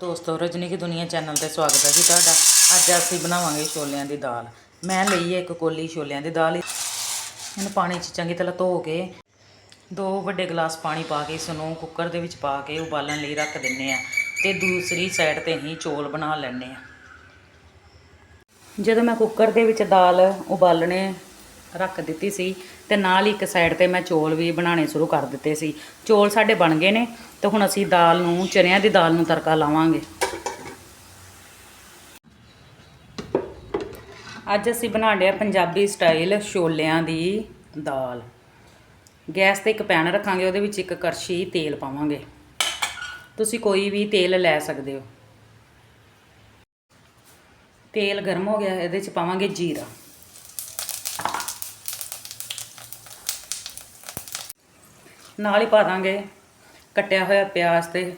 ਦੋਸਤੋ ਰਜਨੀ ਕੀ ਦੁਨੀਆ ਚੈਨਲ ਤੇ ਸਵਾਗਤ ਹੈ ਜੀ ਤੁਹਾਡਾ। ਅੱਜ ਅਸੀਂ ਬਣਾਵਾਂਗੇ ਛੋਲਿਆਂ ਦੀ ਦਾਲ। ਮੈਂ ਲਈ ਹੈ ਇੱਕ ਕੋਲੀ ਛੋਲਿਆਂ ਦੀ ਦਾਲ। ਇਹਨੂੰ ਪਾਣੀ 'ਚ ਚੰਗੀ ਤਰ੍ਹਾਂ ਧੋ ਕੇ, ਦੋ ਵੱਡੇ ਗਲਾਸ ਪਾਣੀ ਪਾ ਕੇ ਇਸ ਨੂੰ ਕੁੱਕਰ ਦੇ ਵਿੱਚ ਪਾ ਕੇ ਉਬਾਲਣ ਲਈ ਰੱਖ ਦਿੰਨੇ ਆ ਤੇ ਦੂਸਰੀ ਸਾਈਡ ਤੇ ਹੀ ਚੌਲ ਬਣਾ ਲੈਣੇ ਆ ਜਦੋਂ ਮੈਂ ਕੁੱਕਰ ਦੇ ਵਿੱਚ ਦਾਲ ਉਬਾਲਣੇ ਰੱਖ ਦਿੱਤੀ ਸੀ ਤੇ ਨਾਲ ਹੀ ਇੱਕ ਸਾਈਡ ਤੇ ਮੈਂ ਚੌਲ ਵੀ ਬਣਾਉਣੇ ਸ਼ੁਰੂ ਕਰ ਦਿੱਤੇ ਸੀ। ਚੌਲ ਸਾਡੇ ਬਣ ਗਏ ਨੇ ਤੇ ਹੁਣ ਅਸੀਂ ਦਾਲ ਨੂੰ, ਚਨਿਆਂ ਦੀ ਦਾਲ ਨੂੰ ਤੜਕਾ ਲਾਵਾਂਗੇ। ਅੱਜ ਅਸੀਂ ਬਣਾ ਲਿਆ ਪੰਜਾਬੀ ਸਟਾਈਲ ਛੋਲਿਆਂ ਦੀ ਦਾਲ। ਗੈਸ ਤੇ ਇੱਕ ਪੈਨ ਰੱਖਾਂਗੇ, ਉਹਦੇ ਵਿੱਚ ਇੱਕ ਕੜਛੀ ਤੇਲ ਪਾਵਾਂਗੇ। ਤੁਸੀਂ ਕੋਈ ਵੀ ਤੇਲ ਲੈ ਸਕਦੇ ਹੋ। ਤੇਲ ਗਰਮ ਹੋ ਗਿਆ, ਇਹਦੇ 'ਚ ਪਾਵਾਂਗੇ ਜੀਰਾ। ਨਾਲ ਹੀ ਪਾ ਦਾਂਗੇ। ਕੱਟਿਆ ਹੋਇਆ ਪਿਆਜ਼ ਤੇ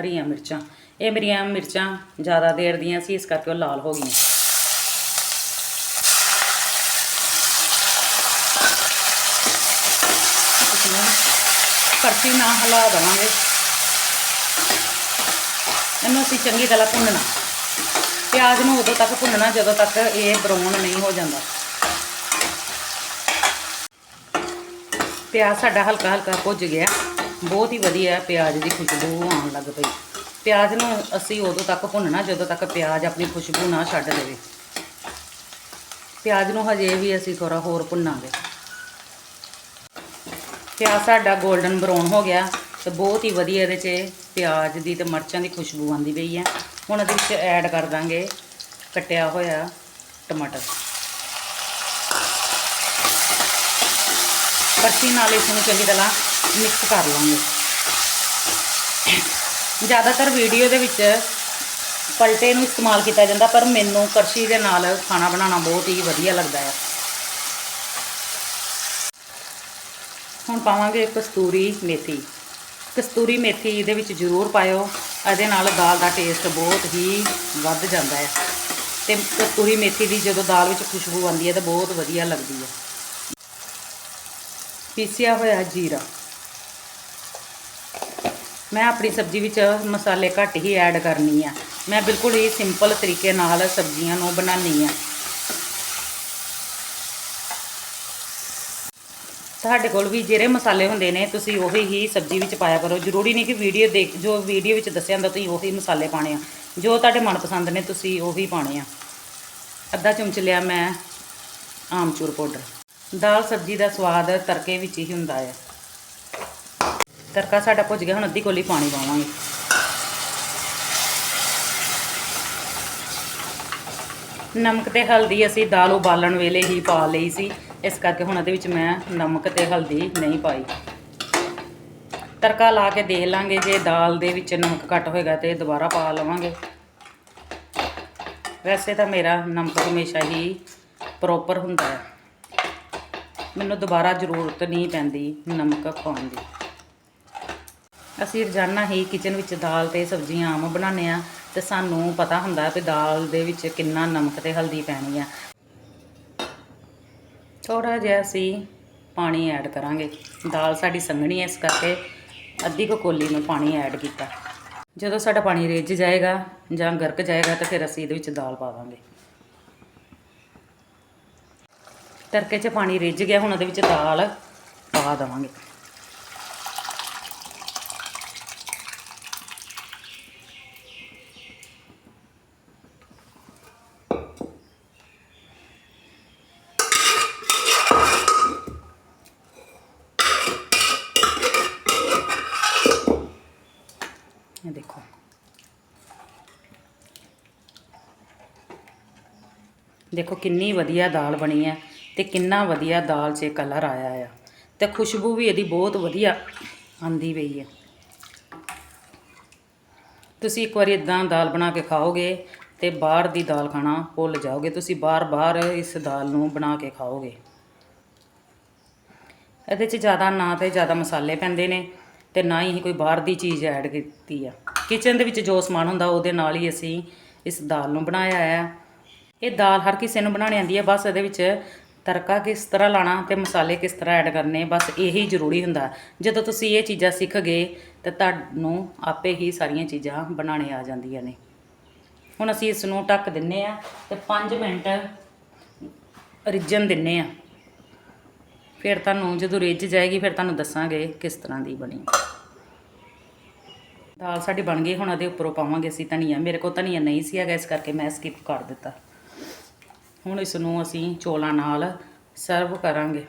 ਹਰੀਆਂ ਮਿਰਚਾਂ। ਇਹ ਮੇਰੀਆਂ ਮਿਰਚਾਂ ਜ਼ਿਆਦਾ ਦੇਰ ਦੀਆਂ ਸੀ, ਇਸ ਕਰਕੇ ਉਹ ਲਾਲ ਹੋ ਗਈਆਂ। ਇਸਨੂੰ ਕੜਛੀ ਨਾਲ ਹਿਲਾ ਦੇਵਾਂਗੇ। ਇਹਨੂੰ ਅਸੀਂ ਚੰਗੀ ਤਰ੍ਹਾਂ ਭੁੰਨਣਾ। ਪਿਆਜ਼ ਨੂੰ ਉਦੋਂ ਤੱਕ ਭੁੰਨਣਾ ਜਦੋਂ ਤੱਕ ਇਹ ਬਰਾਊਨ ਨਹੀਂ ਹੋ ਜਾਂਦਾ। ਪਿਆਜ਼ ਸਾਡਾ ਹਲਕਾ ਹਲਕਾ ਭੁੱਜ ਗਿਆ। ਬਹੁਤ ਹੀ ਵਧੀਆ ਪਿਆਜ਼ ਦੀ ਖੁਸ਼ਬੂ ਆਉਣ ਲੱਗ ਪਈ। ਪਿਆਜ਼ ਨੂੰ ਅਸੀਂ ਉਦੋਂ ਤੱਕ ਭੁੰਨਣਾ, ਜਦੋਂ ਤੱਕ ਪਿਆਜ਼ ਆਪਣੀ ਖੁਸ਼ਬੂ ਨਾ ਛੱਡ ਦੇਵੇ। ਪਿਆਜ਼ ਨੂੰ ਹਜੇ ਵੀ ਅਸੀਂ ਥੋੜਾ ਹੋਰ ਭੁੰਨਾਂਗੇ। ਪਿਆਜ਼ ਸਾਡਾ 골ਡਨ ਬਰਾਊਨ ਹੋ ਗਿਆ ਤੇ ਬਹੁਤ ਹੀ ਵਧੀਆ ਇਹਦੇ 'ਚ ਪਿਆਜ਼ ਦੀ ਤੇ ਮਿਰਚਾਂ ਦੀ ਖੁਸ਼ਬੂ ਆਉਂਦੀ ਪਈ ਹੈ। ਹੁਣ ਇਹਦੇ ਵਿੱਚ ਐਡ ਕਰ ਦਾਂਗੇ ਕੱਟਿਆ ਹੋਇਆ ਟਮਾਟਰ। ਕੜਛੀ ਨਾਲ ਇਸ ਨੂੰ ਚੰਗੀ ਤਰ੍ਹਾਂ ਮਿਕਸ ਕਰ ਲਵਾਂਗੇ ਜ਼ਿਆਦਾਤਰ ਵੀਡੀਓ ਦੇ ਵਿੱਚ ਪਲਟੇ ਨੂੰ ਇਸਤੇਮਾਲ ਕੀਤਾ ਜਾਂਦਾ, ਪਰ ਮੈਨੂੰ ਕੜਛੀ ਦੇ ਨਾਲ ਖਾਣਾ ਬਣਾਉਣਾ ਬਹੁਤ ਹੀ ਵਧੀਆ ਲੱਗਦਾ ਹੈ। ਹੁਣ ਪਾਵਾਂਗੇ ਕਸਤੂਰੀ ਮੇਥੀ। ਕਸਤੂਰੀ ਮੇਥੀ ਇਹਦੇ ਵਿੱਚ ਜ਼ਰੂਰ ਪਾਇਓ, ਇਹਦੇ ਨਾਲ ਦਾਲ ਦਾ ਟੇਸਟ ਬਹੁਤ ਹੀ ਵੱਧ ਜਾਂਦਾ ਹੈ। ਤੇ ਕਸਤੂਰੀ ਮੇਥੀ ਦੀ ਜਦੋਂ ਦਾਲ ਵਿੱਚ ਖੁਸ਼ਬੂ ਆਉਂਦੀ ਹੈ ਤਾਂ ਬਹੁਤ ਵਧੀਆ ਲੱਗਦੀ ਹੈ। ਪੀਸਿਆ ਹੋਇਆ ਜੀਰਾ। ਮੈਂ ਆਪਣੀ ਸਬਜ਼ੀ ਵਿੱਚ ਮਸਾਲੇ ਘੱਟ ਹੀ ਐਡ ਕਰਨੀ ਆ। ਮੈਂ ਬਿਲਕੁਲ ਹੀ ਸਿੰਪਲ ਤਰੀਕੇ ਨਾਲ ਸਬਜ਼ੀਆਂ ਨੂੰ ਬਣਾਉਣੀ ਆ। ਤੁਹਾਡੇ ਕੋਲ ਵੀ ਜਿਹੜੇ ਮਸਾਲੇ ਹੁੰਦੇ ਨੇ, ਤੁਸੀਂ ਉਹੀ ਹੀ ਸਬਜ਼ੀ ਵਿੱਚ ਪਾਇਆ ਕਰੋ। ਜ਼ਰੂਰੀ ਨਹੀਂ ਕਿ ਵੀਡੀਓ ਦੇਖ, ਜੋ ਵੀਡੀਓ ਵਿੱਚ ਦੱਸਿਆ ਹੁੰਦਾ, ਤੁਸੀਂ ਉਹੀ ਮਸਾਲੇ ਪਾਣੇ ਆ। ਜੋ ਤੁਹਾਡੇ ਮਨਪਸੰਦ ਨੇ, ਤੁਸੀਂ ਉਹੀ ਪਾਣੇ ਆ। ਅੱਧਾ ਚਮਚ ਲਿਆ ਮੈਂ ਆਮਚੂਰ ਪਾਊਡਰ। ਦਾਲ ਸਬਜ਼ੀ ਦਾ ਸਵਾਦ ਤੜਕੇ ਵਿੱਚ ਹੀ ਹੁੰਦਾ ਹੈ। ਤੜਕਾ ਸਾਡਾ ਭੁੱਜ ਗਿਆ, ਹੁਣ ਅੱਧੀ ਕੋਲੀ ਪਾਣੀ ਪਾਵਾਂਗੇ। ਨਮਕ ਤੇ ਹਲਦੀ ਅਸੀਂ ਦਾਲ ਉਬਾਲਣ ਵੇਲੇ ਹੀ ਪਾ ਲਈ ਸੀ। ਇਸ ਕਰਕੇ ਹੁਣ ਇਹਦੇ ਵਿੱਚ ਮੈਂ ਨਮਕ ਤੇ ਹਲਦੀ ਨਹੀਂ ਪਾਈ। ਤੜਕਾ ਲਾ ਕੇ ਦੇਖ ਲਾਂਗੇ, ਜੇ ਦਾਲ ਦੇ ਵਿੱਚ ਨਮਕ ਘੱਟ ਹੋਏਗਾ ਤੇ ਦੁਬਾਰਾ ਪਾ ਲਵਾਂਗੇ। ਵੈਸੇ ਤਾਂ ਮੇਰਾ ਨਮਕ ਹਮੇਸ਼ਾ ਹੀ ਪ੍ਰੋਪਰ ਹੁੰਦਾ ਹੈ। ਮੈਨੂੰ ਦੁਬਾਰਾ ਜ਼ਰੂਰਤ ਨਹੀਂ ਪੈਂਦੀ ਨਮਕ ਪਾਉਣ ਦੀ। ਅਸੀਂ ਰੋਜ਼ਾਨਾ ਹੀ ਕਿਚਨ ਵਿੱਚ ਦਾਲ ਤੇ ਸਬਜ਼ੀਆਂ ਆਮ ਬਣਾਉਂਦੇ ਆ ਤੇ ਸਾਨੂੰ ਪਤਾ ਹੁੰਦਾ ਕਿ ਦਾਲ ਦੇ ਵਿੱਚ ਕਿੰਨਾ ਨਮਕ ਤੇ ਹਲਦੀ ਪੈਣੀ ਆ। ਥੋੜਾ ਜਿਹਾ ਅਸੀਂ ਪਾਣੀ ਐਡ ਕਰਾਂਗੇ। ਦਾਲ ਸਾਡੀ ਸੰਘਣੀ ਹੈ ਇਸ ਕਰਕੇ ਅੱਧੀ ਕੁ ਕੋਲੀ ਨੂੰ ਪਾਣੀ ਐਡ ਕੀਤਾ। ਜਦੋਂ ਸਾਡਾ ਪਾਣੀ ਰਿੱਝ ਜਾਏਗਾ ਜਾਂ ਗਰਕ ਜਾਏਗਾ ਤਾਂ ਫਿਰ ਅਸੀਂ ਇਹਦੇ ਵਿੱਚ ਦਾਲ ਪਾ ਦਾਂਗੇ। ਤੜਕੇ 'ਚ ਪਾਣੀ ਰਿੱਝ ਗਿਆ, ਹੁਣ ਉਹਦੇ ਵਿੱਚ ਦਾਲ ਪਾ ਦੇਵਾਂਗੇ। ਇਹ ਦੇਖੋ। ਦੇਖੋ ਕਿੰਨੀ ਵਧੀਆ ਦਾਲ ਬਣੀ ਹੈ। ਤੇ ਕਿੰਨਾ ਵਧੀਆ ਦਾਲ 'ਚ ਕਲਰ ਆਇਆ ਆ। ਤੇ ਖੁਸ਼ਬੂ ਵੀ ਇਹਦੀ ਬਹੁਤ ਵਧੀਆ ਆਂਦੀ ਪਈ ਹੈ ਤੁਸੀਂ ਇੱਕ ਵਾਰੀ ਇਦਾਂ ਦਾਲ ਬਣਾ ਕੇ ਖਾਓਗੇ ਤੇ ਬਾਹਰ ਦੀ ਦਾਲ ਖਾਣਾ ਭੁੱਲ ਜਾਓਗੇ। ਤੁਸੀਂ ਬਾਰ-ਬਾਰ ਇਸ ਦਾਲ ਨੂੰ ਬਣਾ ਕੇ ਖਾਓਗੇ। ਇਹਦੇ 'ਚ ਜ਼ਿਆਦਾ ਨਾ ਤੇ ਜ਼ਿਆਦਾ ਮਸਾਲੇ ਪੈਂਦੇ ਨੇ ਤੇ ਨਾ ਹੀ ਕੋਈ ਬਾਹਰ ਦੀ ਚੀਜ਼ ਐਡ ਕੀਤੀ ਆ। ਕਿਚਨ ਦੇ ਵਿੱਚ ਜੋ ਸਮਾਨ ਹੁੰਦਾ ਉਹਦੇ ਨਾਲ ਹੀ ਅਸੀਂ ਇਸ ਦਾਲ ਨੂੰ ਬਣਾਇਆ ਆ। ਇਹ ਦਾਲ ਹਰ ਕਿਸੇ ਨੂੰ ਬਣਾਉਣੀ ਆਉਂਦੀ ਹੈ ਬਸ ਇਹਦੇ ਵਿੱਚ ਤੜਕਾ ਕਿਸ ਤਰ੍ਹਾਂ ਲਾਣਾ ਤੇ ਮਸਾਲੇ ਕਿਸ ਤਰ੍ਹਾਂ ਐਡ ਕਰਨੇ, ਬਸ ਇਹੀ ਜ਼ਰੂਰੀ ਹੁੰਦਾ। ਜਦੋਂ ਤੁਸੀਂ ਇਹ ਚੀਜ਼ਾਂ ਸਿੱਖ ਗਏ ਤੇ ਤੁਹਾਨੂੰ ਆਪੇ ਹੀ ਸਾਰੀਆਂ ਚੀਜ਼ਾਂ ਬਣਾਉਣੇ ਆ ਜਾਂਦੀਆਂ ਨੇ। ਹੁਣ ਅਸੀਂ ਇਸ ਨੂੰ ਢੱਕ ਦਿੰਨੇ ਆ ਤੇ 5 ਮਿੰਟ ਰਿੱਝਣ ਦਿੰਨੇ ਆ। ਫਿਰ ਤੁਹਾਨੂੰ ਜਦੋਂ ਰਿੱਝ ਜਾਏਗੀ, ਫਿਰ ਤੁਹਾਨੂੰ ਦੱਸਾਂਗੇ ਕਿਸ ਤਰ੍ਹਾਂ ਦੀ ਬਣੀ। ਦਾਲ ਸਾਡੀ ਬਣ ਗਈ, ਹੁਣ ਉਹਦੇ ਉੱਪਰੋਂ ਪਾਵਾਂਗੇ ਅਸੀਂ ਧਨੀਆ। ਮੇਰੇ ਕੋਲ ਧਨੀਆ ਨਹੀਂ ਸੀ ਹੈਗਾ, ਇਸ ਕਰਕੇ ਮੈਂ ਸਕਿਪ ਕਰ ਦਿੱਤਾ। ਹੁਣ ਇਸ ਨੂੰ ਅਸੀਂ ਚੋਲਾਂ ਨਾਲ ਸਰਵ ਕਰਾਂਗੇ।